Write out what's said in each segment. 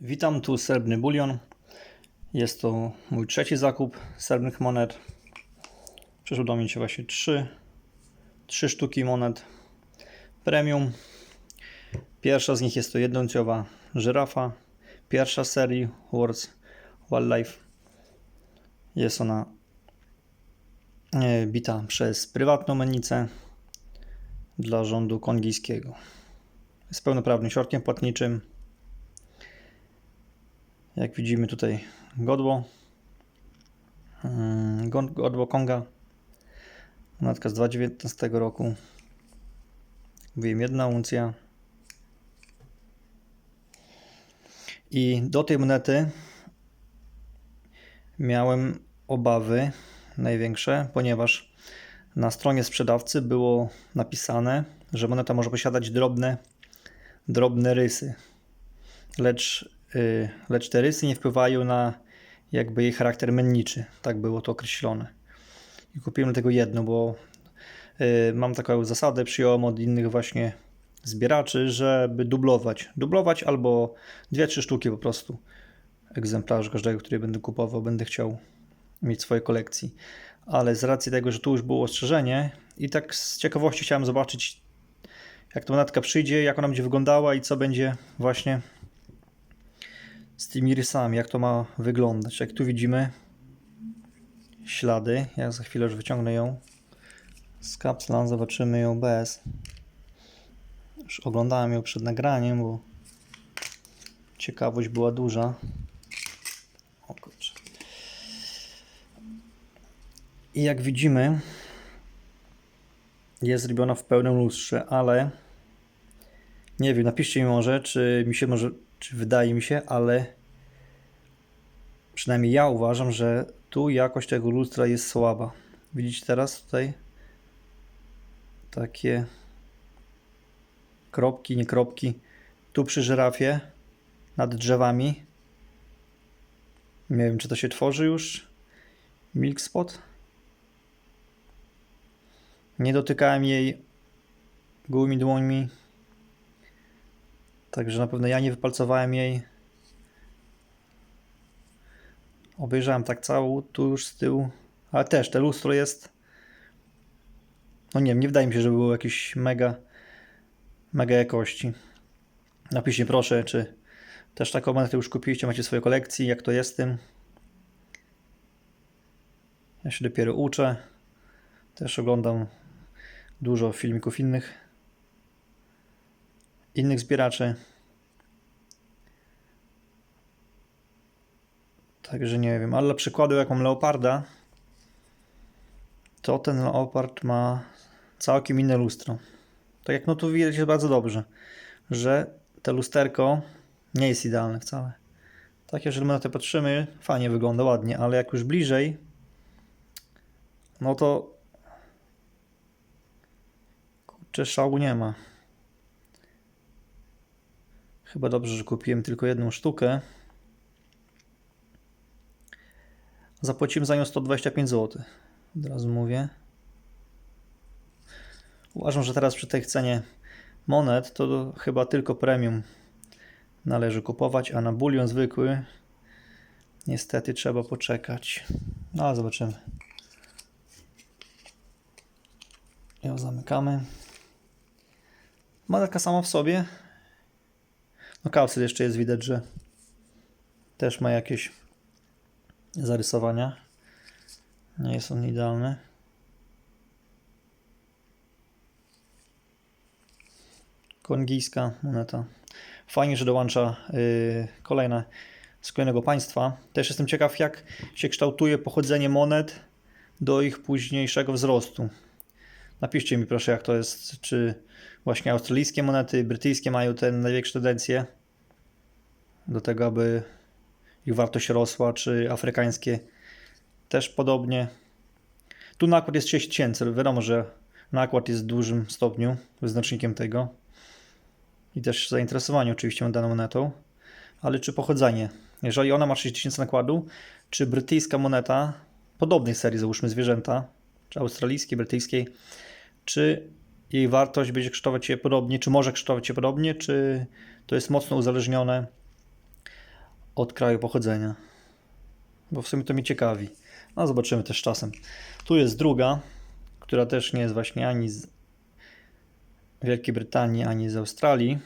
Witam, tu Srebrny Bulion. Jest to mój trzeci zakup srebrnych monet. Przyszło do mnie właśnie trzy, trzy sztuki monet premium. Pierwsza z nich jest to jednouncjowa żyrafa. Pierwsza serii Words Wildlife. Jest ona e, bita przez prywatną mennicę dla rządu kongijskiego. Jest pełnoprawnym środkiem płatniczym. Jak widzimy tutaj godło. Mm, Godło Konga. Monetka z 2019 roku. Mówiłem jedna uncja. I do tej monety miałem obawy największe, ponieważ na stronie sprzedawcy było napisane, że moneta może posiadać drobne, drobne rysy. Lecz, lecz te rysy nie wpływają na jakby jej charakter menniczy. Tak było to określone. I kupiłem tego jedno, bo y, mam taką zasadę, przyjąłem od innych właśnie zbieraczy, żeby dublować. Dublować albo dwie, trzy sztuki po prostu egzemplarzy każdego, który będę kupował, będę chciał mieć w swojej kolekcji. Ale z racji tego, że tu już było ostrzeżenie i tak z ciekawości chciałem zobaczyć, jak ta monetka przyjdzie, jak ona będzie wyglądała i co będzie właśnie z tymi rysami, jak to ma wyglądać. Jak tu widzimy ślady, ja za chwilę już wyciągnę ją z kapslan, zobaczymy ją bez. Już oglądałem ją przed nagraniem, bo ciekawość była duża. O kurczę. I jak widzimy, jest zrobiona w pełnym lustrze, ale nie wiem, napiszcie mi może, czy mi się może, czy wydaje mi się, ale przynajmniej ja uważam, że tu jakość tego lustra jest słaba. Widzicie teraz tutaj takie kropki, nie kropki. Tu przy żyrafie nad drzewami. Nie wiem, czy to się tworzy już. Milk spot. Nie dotykałem jej gołymi dłońmi. Także na pewno ja nie wypalcowałem jej. Obejrzałem tak całą, tu już z tyłu. Ale też te lustro jest. No nie wiem, nie wydaje mi się, że było jakieś mega, mega jakości. Napiszcie proszę, czy też taką monetę już kupiliście, macie w swojej kolekcji, jak to jest z tym. Ja się dopiero uczę. Też oglądam dużo filmików innych innych zbieraczy. Także nie wiem, ale dla przykładu jak mam leoparda, to ten leopard ma całkiem inne lustro. Tak jak no tu widać bardzo dobrze, że te lusterko nie jest idealne wcale. Tak, jeżeli my na to patrzymy, fajnie wygląda, ładnie, ale jak już bliżej, no to kurczę, szału nie ma. Chyba dobrze, że kupiłem tylko jedną sztukę. Zapłaciłem za nią 125 zł. Od razu mówię. Uważam, że teraz przy tej cenie monet to chyba tylko premium należy kupować, a na bulion zwykły niestety trzeba poczekać. No ale zobaczymy. Ją zamykamy. Monetka sama w sobie no kapsel jeszcze jest widać, że też ma jakieś zarysowania. Nie jest on idealny. Kongijska moneta. Fajnie, że dołącza yy, kolejne z kolejnego państwa. Też jestem ciekaw, jak się kształtuje pochodzenie monet do ich późniejszego wzrostu. Napiszcie mi proszę, jak to jest, czy właśnie australijskie monety, brytyjskie mają te największe tendencje do tego, aby ich wartość rosła, czy afrykańskie też podobnie. Tu nakład jest 6 tysięcy, wiadomo, że nakład jest w dużym stopniu wyznacznikiem tego i też zainteresowanie oczywiście daną monetą, ale czy pochodzenie? Jeżeli ona ma 6 tysięcy nakładu, czy brytyjska moneta podobnej serii, załóżmy zwierzęta, czy australijskiej, brytyjskiej, czy jej wartość będzie kształtować się podobnie, czy może kształtować się podobnie, czy to jest mocno uzależnione od kraju pochodzenia. Bo w sumie to mnie ciekawi. No zobaczymy też czasem. Tu jest druga, która też nie jest właśnie ani z Wielkiej Brytanii, ani z Australii.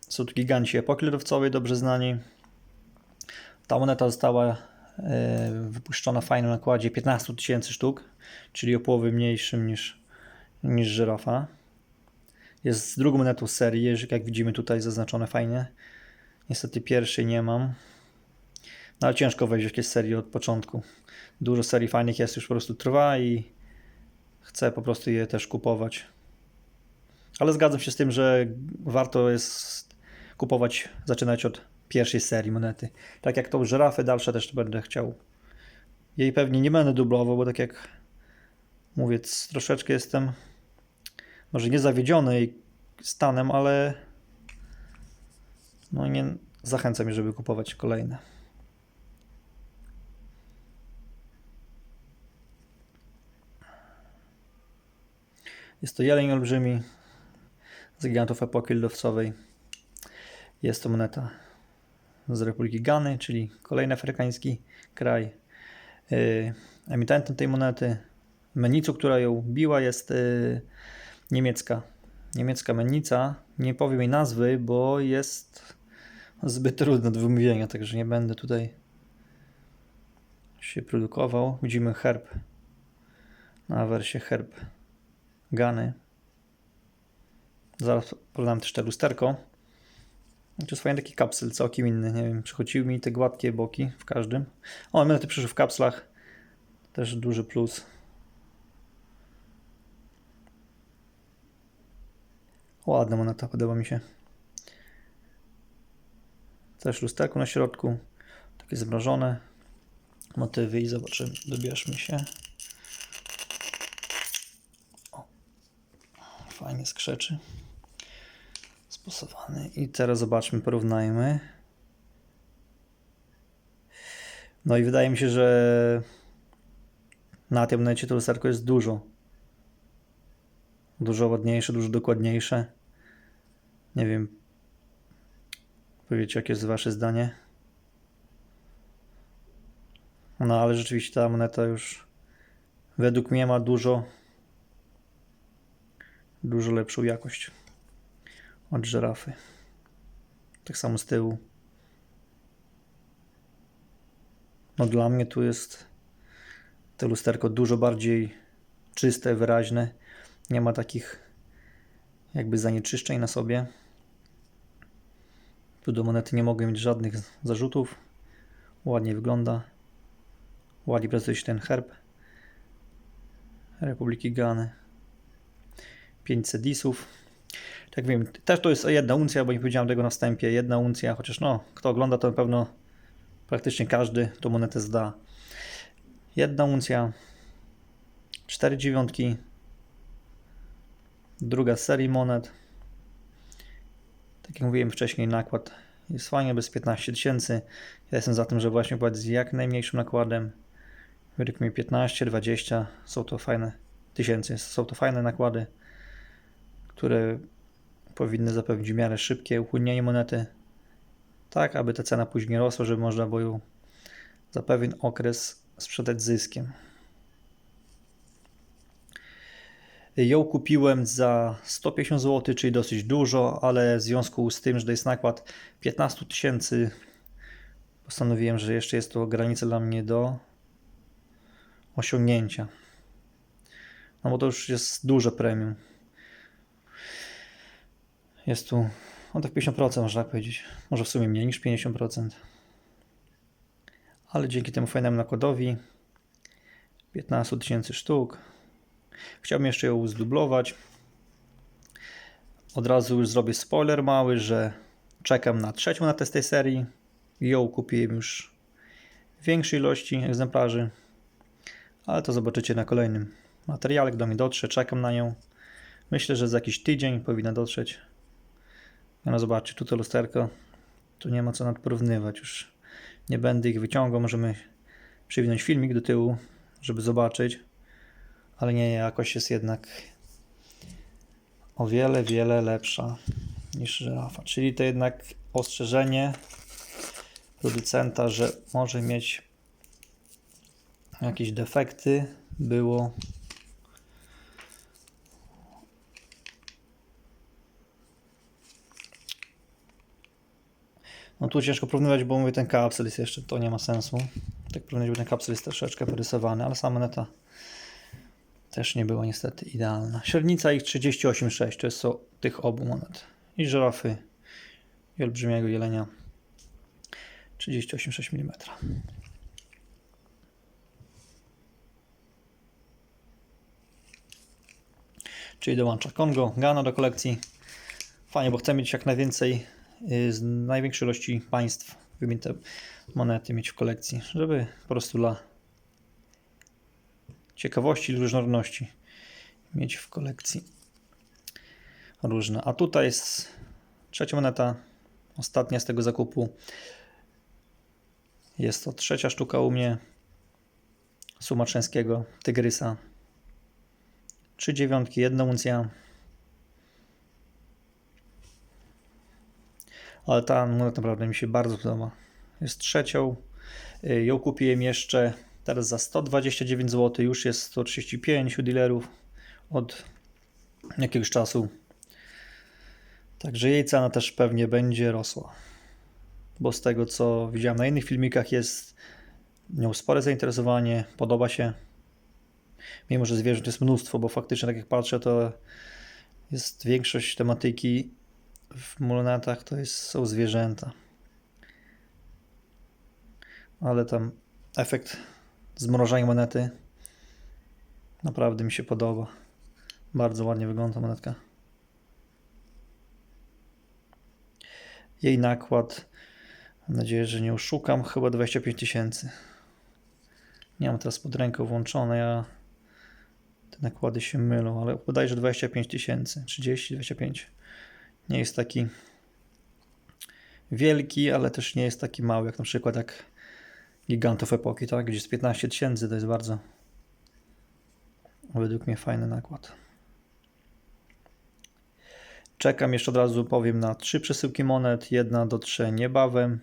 Są tu giganci epoki lodowcowej, dobrze znani. Ta moneta została e, wypuszczona w fajnym nakładzie 15 tysięcy sztuk, czyli o połowę mniejszym niż, niż żyrafa. Jest z drugą monetą z serii, jak widzimy tutaj zaznaczone fajnie. Niestety pierwszej nie mam. No ale ciężko wejść w jakieś serii od początku. Dużo serii fajnych jest, już po prostu trwa i chcę po prostu je też kupować. Ale zgadzam się z tym, że warto jest kupować, zaczynać od pierwszej serii monety. Tak jak tą żyrafę dalsze też będę chciał. Jej pewnie nie będę dublował, bo tak jak mówię, troszeczkę jestem może nie zawiedziony jej stanem, ale no nie zachęca mnie, żeby kupować kolejne. Jest to jeleń olbrzymi z gigantów epoki lodowcowej. Jest to moneta z Republiki Gany, czyli kolejny afrykański kraj. Yy, Emitentem tej monety, mennicą, która ją biła, jest yy, niemiecka. Niemiecka mennica. Nie powiem jej nazwy, bo jest zbyt trudna do wymówienia, także nie będę tutaj się produkował. Widzimy herb na wersję herb Gany. Zaraz podam też te lusterko. Jest fajny taki kapsel, całkiem inny. Nie wiem, przychodziły mi te gładkie boki w każdym. O, monety przyszły w kapslach. Też duży plus. Ładna moneta, podoba mi się. Też lusterko na środku. Takie zmrożone motywy i zobaczymy. Dobierzmy się. O. Fajnie skrzeczy. I teraz zobaczmy, porównajmy. No i wydaje mi się, że na tym necie to lusterko jest dużo. Dużo ładniejsze, dużo dokładniejsze. Nie wiem. Powiecie, jakie jest wasze zdanie? No ale rzeczywiście ta moneta już według mnie ma dużo dużo lepszą jakość od żyrafy. Tak samo z tyłu. No dla mnie tu jest to lusterko dużo bardziej czyste, wyraźne. Nie ma takich jakby zanieczyszczeń na sobie. Tu do monety nie mogę mieć żadnych zarzutów. Ładnie wygląda. Ładnie prezentuje się ten herb Republiki Gany. 500 disów. Tak wiem, też to jest jedna uncja, bo nie powiedziałem tego na wstępie. Jedna uncja, chociaż no, kto ogląda, to na pewno praktycznie każdy tą monetę zda. Jedna uncja, 4 dziewiątki, druga z serii monet. Tak jak mówiłem wcześniej, nakład jest fajnie, bez 15 tysięcy. Ja jestem za tym, że właśnie płacić z jak najmniejszym nakładem. Według mnie 15, 20 są to fajne tysięcy, są to fajne nakłady, które powinny zapewnić w miarę szybkie upłynnienie monety, tak aby ta cena później rosła, żeby można było ją za pewien okres sprzedać zyskiem. Ją kupiłem za 150 zł, czyli dosyć dużo, ale w związku z tym, że to jest nakład 15 tysięcy, postanowiłem, że jeszcze jest to granica dla mnie do osiągnięcia. No bo to już jest duże premium. Jest tu, no tak 50% można tak powiedzieć. Może w sumie mniej niż 50%. Ale dzięki temu fajnemu nakładowi 15 tysięcy sztuk. Chciałbym jeszcze ją zdublować. Od razu już zrobię spoiler mały, że czekam na trzecią na test tej serii. Ją kupiłem już w większej ilości egzemplarzy. Ale to zobaczycie na kolejnym materiale, do mnie dotrze. Czekam na nią. Myślę, że za jakiś tydzień powinna dotrzeć. No zobaczcie, tu to lusterko. Tu nie ma co nad porównywać już. Nie będę ich wyciągał. Możemy przywinąć filmik do tyłu, żeby zobaczyć. Ale nie, jakość jest jednak o wiele, wiele lepsza niż żyrafa. Czyli to jednak ostrzeżenie producenta, że może mieć jakieś defekty. Było No tu ciężko porównywać, bo mówię, ten kapsel jest jeszcze, to nie ma sensu. Tak porównywać, bo ten kapsel jest troszeczkę porysowany, ale sama moneta też nie była niestety idealna. Średnica ich 38,6 to jest co tych obu monet. I żyrafy i olbrzymiego jelenia 38,6 mm. Czyli dołącza Kongo, Ghana do kolekcji. Fajnie, bo chcę mieć jak najwięcej z największej ilości państw wymienione monety mieć w kolekcji, żeby po prostu dla ciekawości i różnorodności mieć w kolekcji różne. A tutaj jest trzecia moneta, ostatnia z tego zakupu. Jest to trzecia sztuka u mnie sumatrzańskiego tygrysa. Trzy dziewiątki, jedna uncja. Ale ta naprawdę mi się bardzo podoba. Jest trzecią. Y, Ją kupiłem jeszcze teraz za 129 zł. Już jest 135 u dealerów od jakiegoś czasu. Także jej cena też pewnie będzie rosła. Bo z tego co widziałem na innych filmikach jest nią spore zainteresowanie, podoba się. Mimo, że zwierząt jest mnóstwo, bo faktycznie tak jak patrzę, to jest większość tematyki w monetach to jest, są zwierzęta. Ale tam efekt zmrożenia monety naprawdę mi się podoba. Bardzo ładnie wygląda monetka. Jej nakład, mam nadzieję, że nie oszukam, chyba 25 tysięcy. Nie mam teraz pod ręką włączone, ja te nakłady się mylą, ale bodajże 25 tysięcy, 30, 25. Nie jest taki wielki, ale też nie jest taki mały, jak na przykład jak Gigantów Epoki, tak? Gdzie jest 15 tysięcy, to jest bardzo według mnie fajny nakład. Czekam jeszcze od razu powiem na trzy przesyłki monet, jedna do trzech niebawem,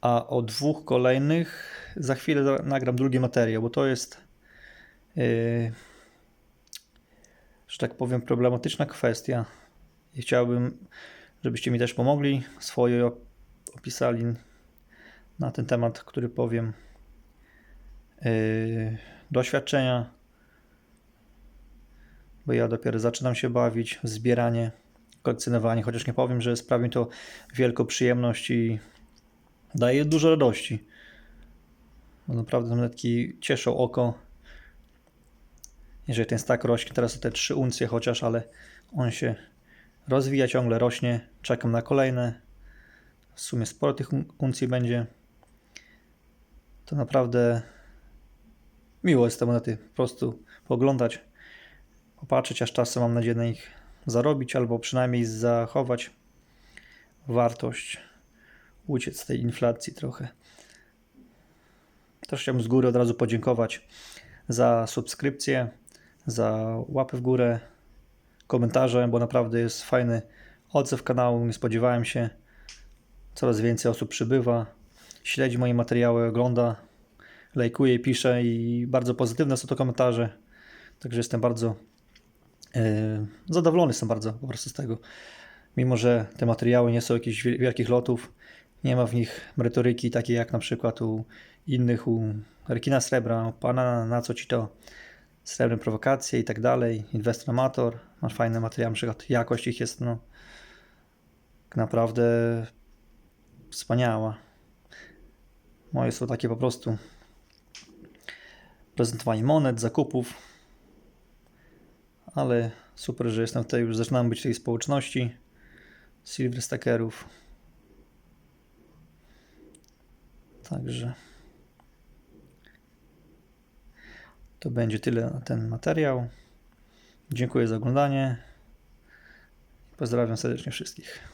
a o dwóch kolejnych za chwilę nagram drugi materiał, bo to jest yy, że tak powiem problematyczna kwestia i chciałbym, żebyście mi też pomogli, swoje opisali na ten temat, który powiem yy, doświadczenia, bo ja dopiero zaczynam się bawić zbieranie kolekcjonowanie, chociaż nie powiem, że sprawi mi to wielką przyjemność i daje dużo radości. Bo naprawdę te monetki cieszą oko. Jeżeli ten stak rośnie, teraz te 3 uncje chociaż, ale on się rozwija ciągle, rośnie. Czekam na kolejne. W sumie sporo tych uncji będzie. To naprawdę miło jest te monety po prostu poglądać, popatrzeć, aż czasem mam nadzieję na nich zarobić albo przynajmniej zachować wartość, uciec z tej inflacji trochę. Też chciałbym z góry od razu podziękować za subskrypcję, za łapy w górę, komentarze, bo naprawdę jest fajny odzew kanału. Nie spodziewałem się. Coraz więcej osób przybywa, śledzi moje materiały, ogląda, lajkuje, pisze i bardzo pozytywne są to komentarze. Także jestem bardzo E, zadowolony jestem bardzo po prostu z tego. Mimo, że te materiały nie są jakichś wielkich lotów, nie ma w nich merytoryki takiej jak na przykład u innych, u Rekina Srebra, Pana, na co ci to srebrne prowokacje i tak dalej, Inwestor Amator, masz fajne materiały, na przykład jakość ich jest no naprawdę wspaniała. Moje są takie po prostu prezentowanie monet, zakupów, ale super, że jestem tutaj, już zaczynam być tej społeczności Silver Stackerów. Także to będzie tyle na ten materiał. Dziękuję za oglądanie. Pozdrawiam serdecznie wszystkich.